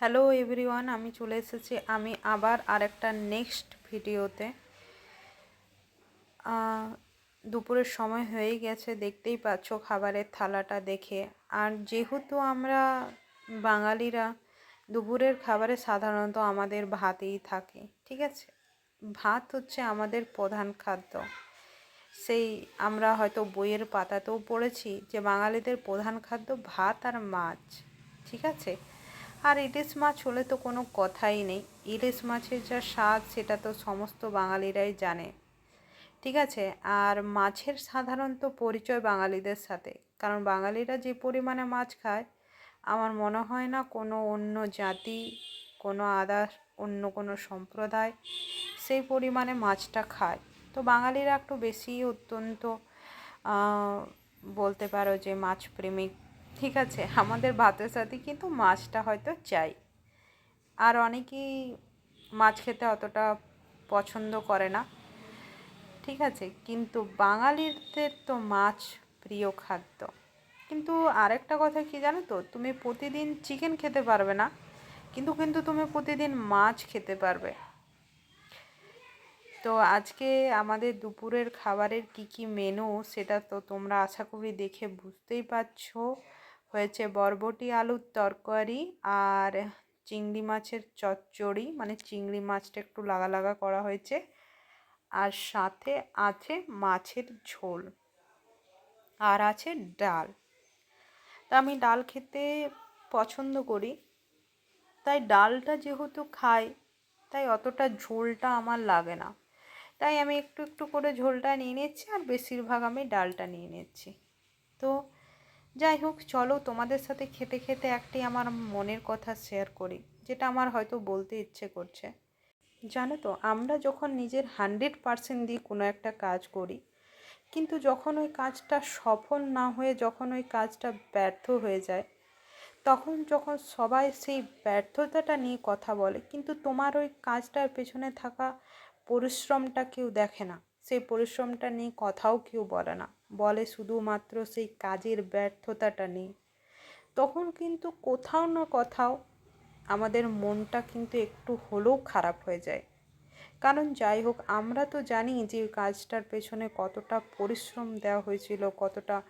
Hello everyone, আমি চলে এসেছি। আমি আবার আরেকটা নেক্সট ভিডিওতে। দুপুরের সময় হয়ে গেছে, দেখতেই পাচ্ছ খাবারের থালাটা দেখে। আর যেহেতু আমরা বাঙালিরা, দুপুরের খাবারে সাধারণত আমাদের ভাতই থাকে, ঠিক আছে? ভাত হচ্ছে আমাদের প্রধান খাদ্য। সেই আমরা হয়তো বইয়ের পাতাতেও পড়েছি যে বাঙালিদের প্রধান খাদ্য ভাত আর মাছ, ঠিক আছে? আর ইলিশ মাছ হলে তো কোনো কথাই নেই। ইলিশ মাছের যা স্বাদ, সেটা তো সমস্ত বাঙালিরাই জানে। ঠিক আছে? আর মাছের সাধারণত পরিচয় বাঙালিদের সাথে। কারণ বাঙালিরা যে পরিমাণে মাছ খায়, আমার মনে হয় না কোনো অন্য জাতি, কোনো আদার, অন্য কোনো সম্প্রদায় সেই পরিমাণে মাছটা খায়। তো বাঙালিরা একটু বেশি অত্যন্ত বলতে পারো যে মাছ প্রেমিক ঠিক আছে, আমাদের ভাতের সাথে কিন্তু মাছটা হয়তো চাই। আর অনেকেই মাছ খেতে অতটা পছন্দ করে না। ঠিক আছে, কিন্তু বাঙালিদের তো মাছ প্রিয় খাদ্য। কিন্তু আরেকটা কথা কি জানো তো, তুমি প্রতিদিন চিকেন খেতে পারবে না, কিন্তু কিন্তু তুমি প্রতিদিন মাছ খেতে পারবে। তো আজকে আমাদের দুপুরের খাবারের কি কি মেনু সেটা তো তোমরা আশা করি দেখে বুঝতেই পারছ। হয়েছে বরবটি আলুর তরকারি আর চিংড়ি মাছের চচ্চড়ি। মানে চিংড়ি মাছটা একটু লাগা লাগা করা হয়েছে। আর সাথে আছে মাছের ঝোল। আর আছে ডাল। তা আমি ডাল খেতে পছন্দ করি। তাই ডালটা যেহেতু খাই, তাই অতটা ঝোলটা আমার লাগে না। তাই আমি একটু একটু করে ঝোলটা নিয়ে নিচ্ছি আর বেশিরভাগ আমি ডালটা নিয়ে নিচ্ছি তো যাই হোক, চলো তোমাদের সাথে খেতে খেতে একটি আমার মনের কথা শেয়ার করি, যেটা আমার হয়তো বলতে ইচ্ছে করছে। জানো তো, আমরা যখন নিজের হান্ড্রেড পার্সেন্ট দিয়ে কোনো একটা কাজ করি, কিন্তু যখন ওই কাজটা সফল না হয়ে যখন ওই কাজটা ব্যর্থ হয়ে যায়, তখন যখন সবাই সেই ব্যর্থতাটা নিয়ে কথা বলে, কিন্তু তোমার ওই কাজটার পেছনে থাকা পরিশ্রমটা কেউ দেখে না, সেই পরিশ্রমটা নিয়ে কথাও কেউ বলে না। বলে শুধুমাত্র সেই কাজের ব্যর্থতাটা নিয়ে তখন কিন্তু কোথাও না কোথাও আমাদের মনটা কিন্তু একটু হলেও খারাপ হয়ে যায়। কারণ যাই হোক, আমরা তো জানি যে কাজটার পেছনে কতটা পরিশ্রম দেওয়া হয়েছিল, কতটা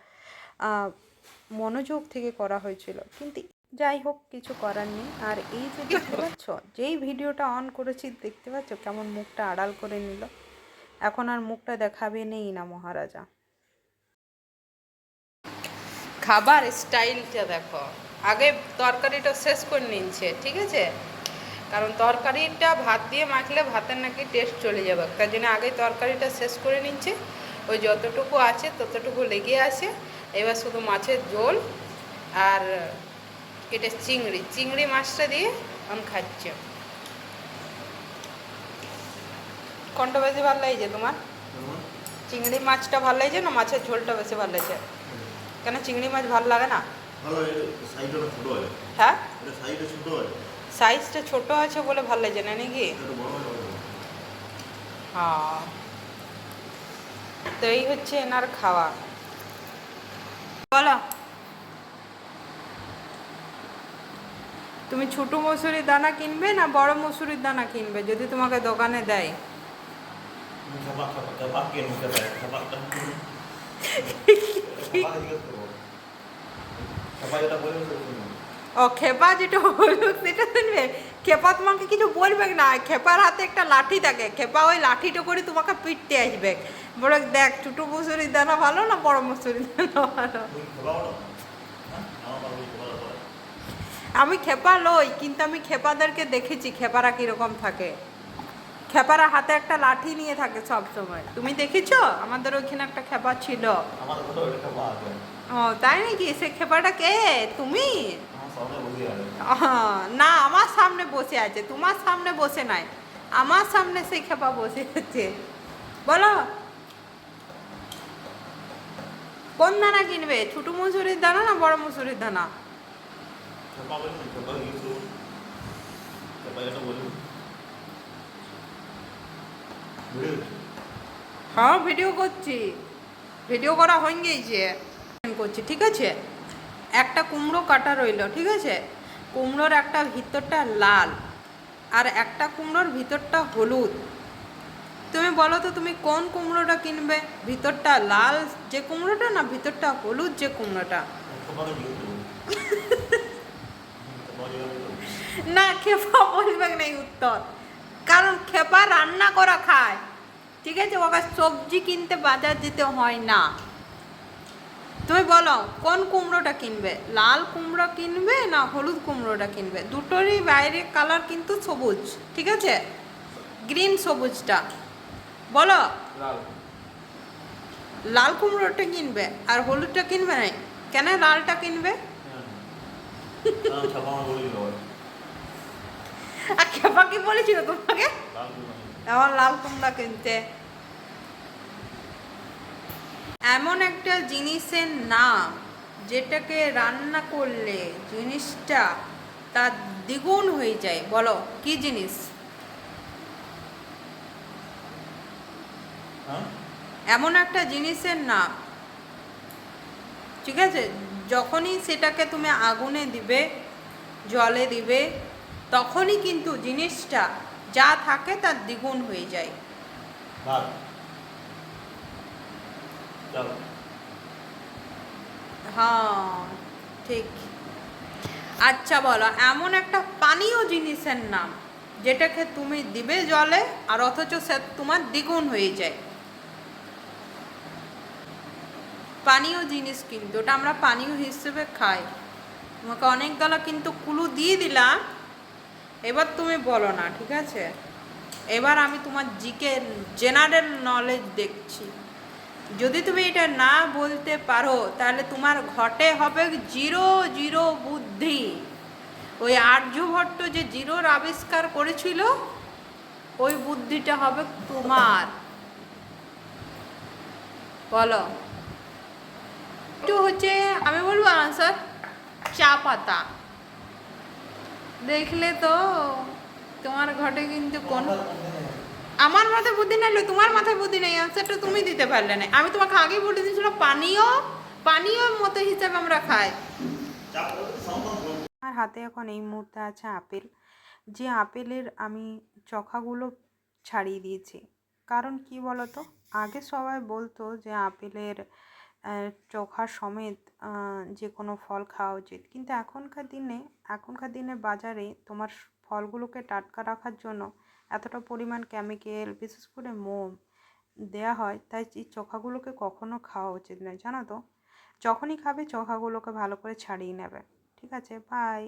মনোযোগ থেকে করা হয়েছিল। কিন্তু যাই হোক, কিছু করার নেই। আর এই যে দেখতে পাচ্ছ, যেই ভিডিওটা অন করেছি, দেখতে পাচ্ছ কেমন মুখটা আড়াল করে নিল। এখন আর মুখটা দেখাবে নেই না মহারাজা। খাবার স্টাইলটা দেখো। আগে তরকারিটা শেষ করে নিচ্ছে ঠিক আছে? কারণ তরকারিটা ভাত দিয়ে মাখলে ভাতের নাকি টেস্ট চলে যাবে। তার জন্য আগে তরকারিটা শেষ করে নিচ্ছে ওই যতটুকু আছে ততটুকু লেগে আছে। এবার শুধু মাছের ঝোল আর এটা চিংড়ি। চিংড়ি মাছটা দিয়ে আমি খাচ্ছে। কোনটা বেশি ভালো লাগছে তোমার? চিংড়ি মাছটা ভালো লাগছে না মাছের ঝোলটা বেশি ভালো লাগছে? কেন চিংড়ি মাছ ভালো লাগে না? সাইজটা ছোট আছে হ্যাঁ? সাইজটা ছোট আছে বলে ভালো লাগছে না নাকি। হ্যাঁ তো এই হচ্ছে এনার খাওয়া। বলো। তুমি ছোট মসুরির দানা কিনবে না বড় মসুরির দানা কিনবে যদি তোমাকে দোকানে দেয়? কে নিতে পারে খাবারটা খাবার জিজ্ঞেস করব খাবার যেটা বলে সেটা শুনুন ও খেপা যেটা হলো সেটা শুনবে? খেপা তোমাকে কিছু বলবে না। খেপার হাতে একটা লাঠি থাকে। খেপা ওই লাঠিটা করে তোমাকে পিটতে আসবে। বলে দেখ ছোট মসুরির দানা ভালো না বড় মসুরির দানা ভালো? হ্যাঁ? আমি খেপা লই কিন্তু আমি খেপাদেরকে দেখেছি খেপারা কীরকম থাকে। খেপারা হাতে একটা লাঠি নিয়ে থাকে সব সময় তুমি দেখেছ? আমাদের ওইখানে একটা খেপা ছিল। ও তাই নাকি? সে খেপাটা কে? তুমি? না আমার সামনে বসে আছে। তোমার সামনে বসে নাই। আমার সামনে সেই খেপা বসে আছে। বলো। কোন দানা কিনবে? ছোট মুসুরির দানা না বড় মুসুরির দানা? হ্যাঁ ভিডিও করছি। ভিডিও করা হয়ে গিয়েছে। করছি ঠিক আছে? একটা কুমড়ো কাটা রইল ঠিক আছে? কুমড়োর একটা ভিতরটা লাল আর একটা কুমড়োর ভিতরটা হলুদ। তুমি বলো তো তুমি কোন কুমড়োটা কিনবে? ভিতরটা লাল যে কুমড়োটা না ভিতরটা হলুদ যে কুমড়োটা? না খেপা বলবে নাই উত্তর। কারণ খেপা রান্না করা খায়। ঠিক আছে? ওকে সবজি কিনতে বাজার যেতে হয় না। তুমি বলো কোন কুমড়োটা কিনবে? লাল কুমড়ো কিনবে না হলুদ কুমড়োটা কিনবে? দুটোরই বাইরে কালার কিন্তু সবুজ ঠিক আছে? গ্রিন সবুজটা। বলো? লাল। কুমড়োটা কিনবে আর হলুদটা কিনবে নাই? কেন লালটা কিনবে? আর খেপা কি বলেছিল তোমাকে? আমার লাল কুমড়া কিনতে। এমন একটা জিনিসের নাম যেটাকে রান্না করলে জিনিসটা তার দ্বিগুণ হয়ে যায়। বলো কি জিনিস? হ্যাঁ? এমন একটা জিনিসের নাম। ঠিক আছে? যখনই সেটাকে তুমি আগুনে দিবে জলে দিবে তখনই কিন্তু জিনিসটা যা থাকে তার দ্বিগুণ হয়ে যায়। ভাত চাল হ্যাঁ ঠিক আচ্ছা বলো এমন একটা পানীয় জিনিসের নাম যেটাকে তুমি দিবে জলে আর অথচ সে তোমার দ্বিগুণ হয়ে যায় পানীয় জিনিস কিন্তু ওটা আমরা পানীয় হিসেবে খাই তোমাকে অনেকগুলো কিন্তু কুলু দিয়ে দিলাম এবার তুমি বলো না ঠিক আছে এবার আমি তোমার জিকে জেনারেল নলেজ দেখছি যদি তুমি এটা না বলতে পারো, তাহলে তোমার ঘটে হবে জিরো জিরো বুদ্ধি। ওই আর্যভট্ট যে জিরোর আবিষ্কার করেছিল, ওই বুদ্ধিটা হবে তোমার। বলো। একটু হচ্ছে, আমি বলব আনসার চা পাতা। দেখলে তো তোমার ঘটে কিন্তু কোন আমার মাথায় বুদ্ধি নাই তোমার মাথায় বুদ্ধি নেই আনসারটা তুমি দিতে পারলে না আমি তোমাকে আগেই বলে দিয়েছিলাম পানীয় পানীয় মতো হিসাবে আমরা খাই। আমার হাতে এখন এই মুহূর্তে আছে আপেল। যে আপেলের আমি চখাগুলো ছাড়িয়ে দিয়েছি। কারণ কি বলতো? আগে সবাই বলতো যে আপেলের চোখা সমেত যে কোনো ফল খাওয়া উচিত। কিন্তু এখনকার দিনে এখনকার দিনে বাজারে তোমার ফলগুলোকে টাটকা রাখার জন্য এতটা পরিমাণ কেমিক্যাল বিশেষ করে মোম দেয়া হয়, তাই এই চোখাগুলোকে কখনো খাওয়া উচিত নয়। জানো তো? যখনই খাবে, চোখাগুলোকে ভালো করে ছাড়িয়ে নেবে। ঠিক আছে? বাই